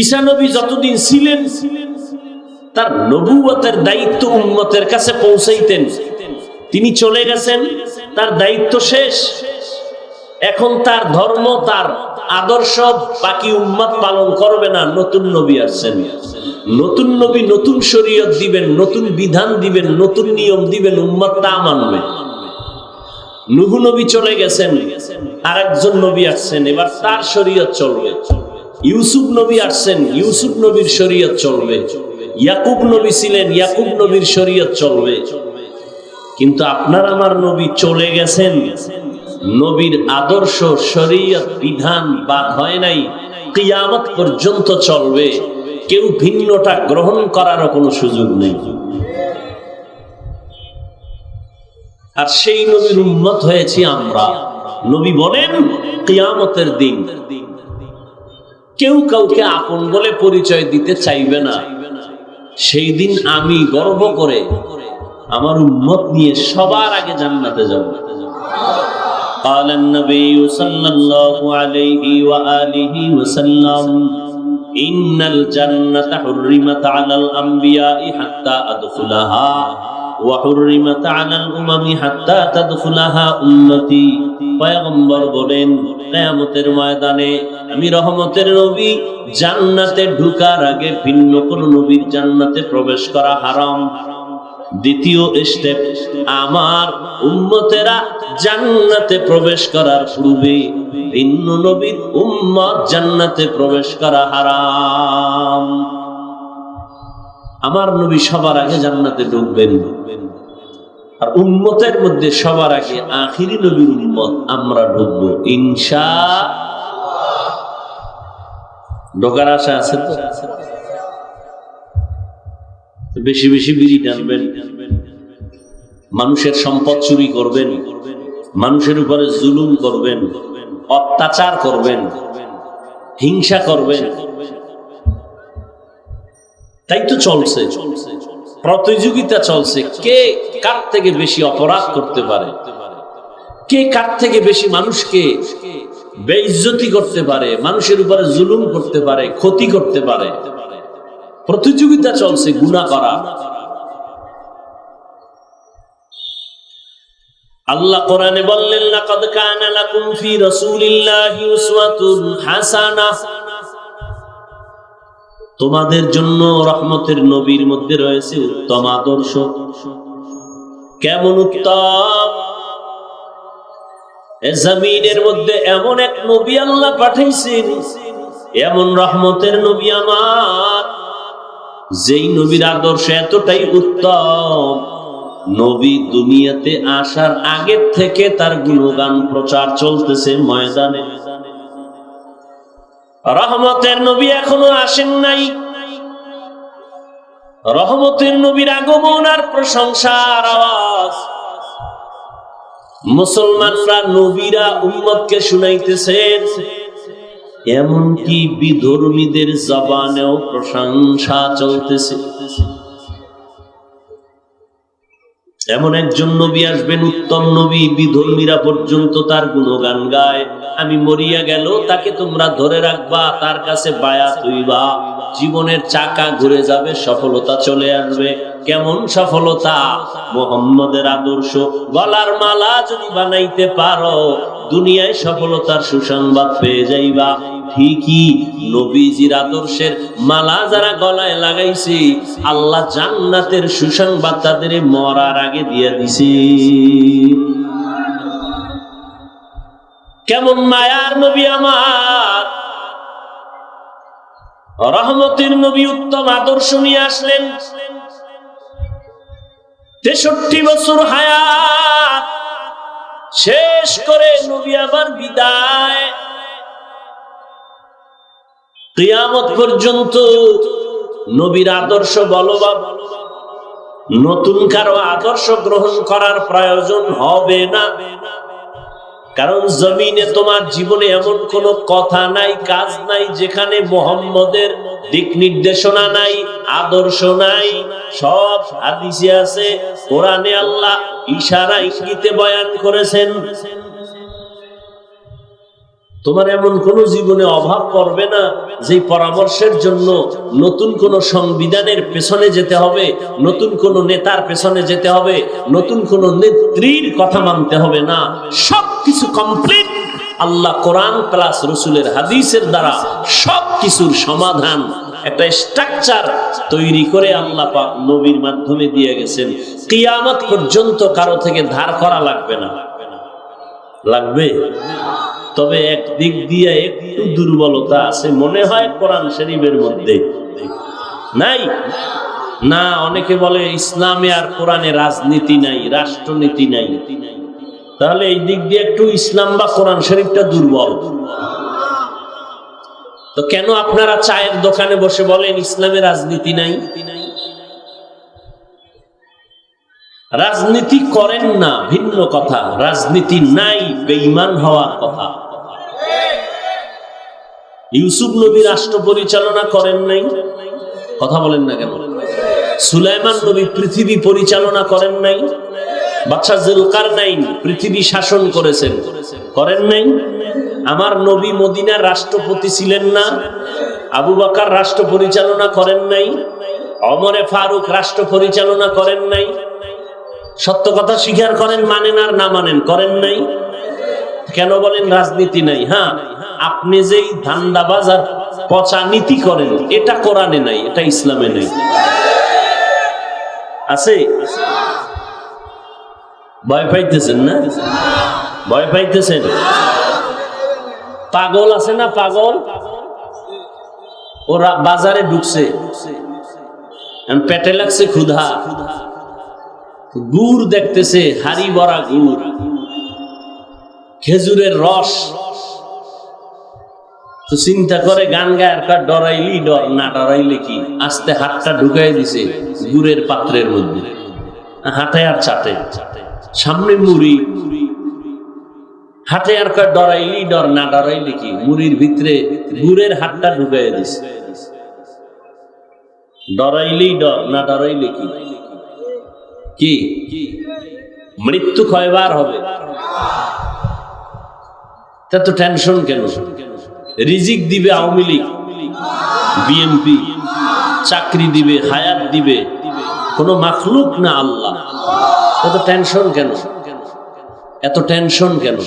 ঈসা নবী যতদিন ছিলেন, তার নবুয়তের দায়িত্ব উম্মতের কাছে পৌঁছাইতেন। তিনি চলে গেছেন, তার দায়িত্ব শেষ। এখন তার ধর্ম, তার আদর্শ বাকি উম্মত পালন করবে না, নতুন নবী আসছেন। নতুন নবী নতুন শরীয়ত দিবেন, নতুন বিধান দিবেন, নতুন নিয়ম দিবেন, উম্মত তা মানবে। নুহু নবী চলে গেছেন আর একজন নবী আসছেন, এবার তার শরীয়ত চলবে। ইউসুফ নবী আসছেন, ইউসুফ নবীর শরীয়ত চলবে। ইয়াকুব নবী ছিলেন, ইয়াকুব নবীর শরীয়ত চলবে। কিন্তু আপনার আমার নবী চলে গেছেন। নবীর আদর্শ, শরীয়ত, বিধান বাদ হয় নাই। কিয়ামত পর্যন্ত চলবে। কেউ ভিন্নটা গ্রহণ করারও কোনো সুযোগ নেই। আর সেই নবীর উন্মত হয়েছি আমরা। নবী বলেন, কিয়ামতের দিন কেউ কাউকে আপন বলে পরিচয় দিতে চাইবে না সেই দিন আমি গর্ব করে আমার উম্মত নিয়ে সবার আগে জান্নাতে যাব قال النبي صلى الله عليه وآله وسلم إن الجنة حرمت على الأنبياء حتى أدخلها وحرمت على الأمم حتى تدخلها أمتي পয়গম্বর বলেন কিয়ামতের ময়দানে আমি রহমতের নবী জান্নাতে ঢুকার আগে ভিন্ন কোন নবীর জান্নাতে প্রবেশ করা হারাম দ্বিতীয় স্টেপ আমার উম্মতেরা জান্নাতে প্রবেশ করার পূর্বে ভিন্ন নবীর উম্মত জান্নাতে প্রবেশ করা হারাম আমার নবী সবার আগে জান্নাতে ঢুকবেন। আর উম্মতের মধ্যে সবার আগে আখিরি নবীর উম্মত আমরা ঢুকবো ইনশা ঢোকার আশা আছে তো? বেশি বেশি বিড়ি টানবেন। মানুষের সম্পদ চুরি করবেন। মানুষের উপরে জুলুম করবেন। অত্যাচার করবেন। হিংসা করবেন। তাই তো চলছে। প্রতিযোগিতা চলছে। কে কার থেকে বেশি অপরাধ করতে পারে? কে কার থেকে বেশি মানুষকে বেইজ্জতি করতে পারে? মানুষের উপরে জুলুম করতে পারে, ক্ষতি করতে পারে। প্রতিযোগিতা চলছে, গুণা করা। আল্লাহ কোরআনে বললেন, লাকাদ কানা লাকুম ফি রাসূলিল্লাহি উসওয়াতুন হাসানাহ। তোমাদের জন্য রহমতের নবীর মধ্যে রয়েছে উত্তম আদর্শ। কেমন উত্তম? জমিনের মধ্যে এমন এক নবী আল্লাহ পাঠাইছেন, এমন রহমতের নবী আমার, যেই নবীর আদর্শ এতটাই উত্তম। নবী দুনিয়াতে আসার আগের থেকে তার গুণগান প্রচার চলতেছে ময়দানে। রহমতের নবী এখনও আসেন নাই। রহমতের নবীর আগমন আর প্রশংসার আওয়াজ। মুসলমানরা নবীরা উম্মতকে শুনাইতেছেন। এমনকি বিধর্মীদের জবানেও প্রশংসা চলতেছে। এমন একজন নবী আসবেন, উত্তম নবী, বিধর্মীরা পর্যন্ত তার গুণগান গায়। আমি মরিয়া গেল, তাকে তোমরা ধরে রাখবা, তার কাছে বায়া তুইবা। জীবনের চাকা ঘুরে যাবে, সফলতা চলে আসবে। কেমন সফলতা? মোহাম্মদের আদর্শ। গলার মালা যদি বানাইতে পারো, দুনিয়ায় সফলতার সুসংবাদ পেয়ে যাইবা। ঠিকই নবীজির আদর্শের মালা যারা গলায় লাগাইছে, আল্লাহ জান্নাতের সুসংবাদ তাদের মরার আগে দিয়ে দিছে। কেমন মায়ার নবী আমার। রহমতের নবী উত্তম আদর্শ নিয়ে আসলেন। তেষট্টি বছর হায়াত। শেষ করে নবী আবার বিদায়। কিয়ামত পর্যন্ত নবীর আদর্শ বলবাব নতুন কারও আদর্শ গ্রহণ করার প্রয়োজন হবে না। কারণ জমিনে তোমার জীবনে এমন কোন কথা নাই, কাজ নাই, যেখানে মোহাম্মদের দিক নির্দেশনা নাই, আদর্শ নাই। সব হাদিসে আছে। কোরআনে আল্লাহ ইশারা, ইঙ্গিতে বয়ান করেছেন তোমার এমন কোন জীবনে অভাব পড়বে না যে পরামর্শের জন্য নতুন কোন সংবিধানের পেছনে যেতে হবে, নতুন কোন নেতার পেছনে যেতে হবে, নতুন কোন নেত্রীর কথা মানতে হবে না। সবকিছু কমপ্লিট আল্লাহ কোরআন প্লাস রসুলের হাদিসের দ্বারা সব কিছুর সমাধান, একটা স্ট্রাকচার তৈরি করে আল্লাহ নবীর মাধ্যমে দিয়ে গেছেন। কিয়ামত পর্যন্ত কারও থেকে ধার করা লাগবে না। লাগবে? তবে এক দিক দিয়ে একটু দুর্বলতা আছে, মনে হয় কোরআন শরীফের মধ্যে। নাই? না, অনেকে বলে ইসলামে আর কোরআনে রাজনীতি নাই, রাষ্ট্রনীতি নাই। তাহলে এই দিক দিয়ে একটু ইসলাম বা কোরআন শরীফটা দুর্বল। তো কেন আপনারা চায়ের দোকানে বসে বলেন ইসলামে রাজনীতি নাই? রাজনীতি করেন না, ভিন্ন কথা। রাজনীতি নাই, বেঈমান হওয়ার কথা। ইউসুফ নবী রাষ্ট্র পরিচালনা করেন নাই। কথা বলেন না কেন? সুলাইমান নবী পৃথিবী পরিচালনা করেন নাই। বাচ্চা জুলকার নাইন পৃথিবী শাসন করেছেন। করেন নাই? আমার নবী মদিনার রাষ্ট্রপতি ছিলেন না। আবু বাকার রাষ্ট্র পরিচালনা করেন নাই। অমরে ফারুক রাষ্ট্র পরিচালনা করেন নাই। সত্য কথা স্বীকার করেন, মানেন আর না মানেন করেন নাই। কেন বলেন রাজনীতি নাই? হ্যাঁ আপনি যেই ধান্দাবাজ আর পচা নীতি করেন, এটা কোরআনে নাই, এটা ইসলামে নাই। আছে? ভয় পাইতেছেন না? ভয় পাইতেছেন? পাগল আছে না পাগল? ওরা বাজারে ঢুকছে। পেটে লাগছে ক্ষুধা। গুড় দেখতেছে, হাড়ি ভরা গুড়। খেজুরের রস। তো চিন্তা করে গান গায়ের কার ডরাইলি, ডর, না ডরাইলে কি? আস্তে হাতটা ঢুকাই দিছে গুড়ের পাত্রের মধ্যে। হাতে আর চাটে সামনে মুড়ি। হাতে আর কার ডরাইলি, ডর, না ডরাইলে কি? মুড়ির ভিতরে গুড়ের হাতটা ঢুকাই দিছে। ডরাইলি, ডর, না ডরাইলে কি? কি? মৃত্যু কয়বার হবে? তা তো টেনশন কেন? রিজিক দিবে আওয়ামী লীগ, বিএনপি, চাকরি দিবে, হায়াত দিবে, কোন মাখলুক না আল্লাহ। এত টেনশন কেন? এত টেনশন কেন?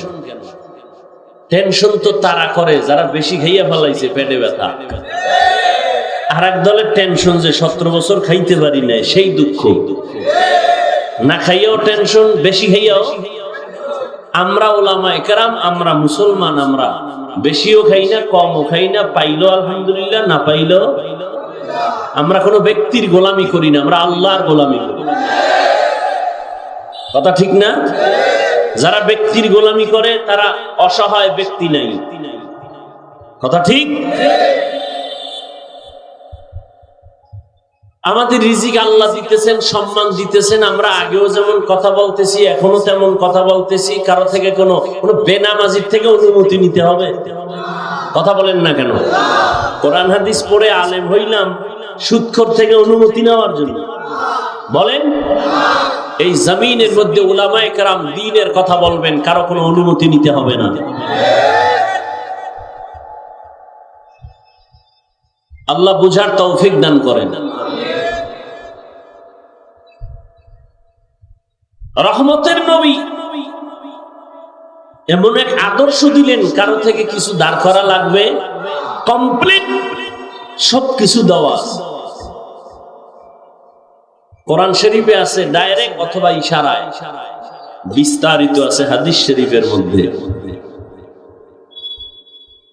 টেনশন তো তারা করে, যারা বেশি খাইয়া ফেলাইছে পেটে ব্যথা। আর এক দলের টেনশন যে সতেরো বছর খাইতে পারি নাই, সেই দুঃখ। না খাইয়াও টেনশন, বেশি খাইয়াও। আমরা ওলামা একরাম আমরা মুসলমান, আমরা বেশিও খাই না, কমও খাই না পাইলো আলহামদুলিল্লাহ, না পাইলো আমরা কোনো ব্যক্তির গোলামি করি না, আমরা আল্লাহর গোলামি করি। কথা ঠিক না? যারা ব্যক্তির গোলামি করে, তারা অসহায় ব্যক্তি নাই। কথা ঠিক? আমাদের রিজিক আল্লাহ দিতেছেন, সম্মান দিতেছেন, আমরা আগেও যেমন কথা বলতেছি, এখনও তেমন কথা বলতেছি, কারও থেকে কোনো কোনো বেনামাজির থেকে অনুমতি নিতে হবে। কথা বলেন না কেন? কোরআন হাদিস পড়ে আলেম হইলাম, সুৎখর থেকে অনুমতি নেওয়ার জন্য। বলেন? এই জমিনের মধ্যে উলামায়ে কেরাম দিনের কথা বলবেন, কারও কোনো অনুমতি নিতে হবে না। আল্লাহ বুঝার তৌফিক দান করেন। রহমতের নবী। এমন এক আদর্শ দিলেন, কারও থেকে কিছু দাঁড় করা লাগবে? কমপ্লিট সবকিছু দেওয়া কোরআন শরীফে আছে ডাইরেক্ট অথবা ইশারায়। বিস্তারিত আছে হাদিস শরীফের মধ্যে।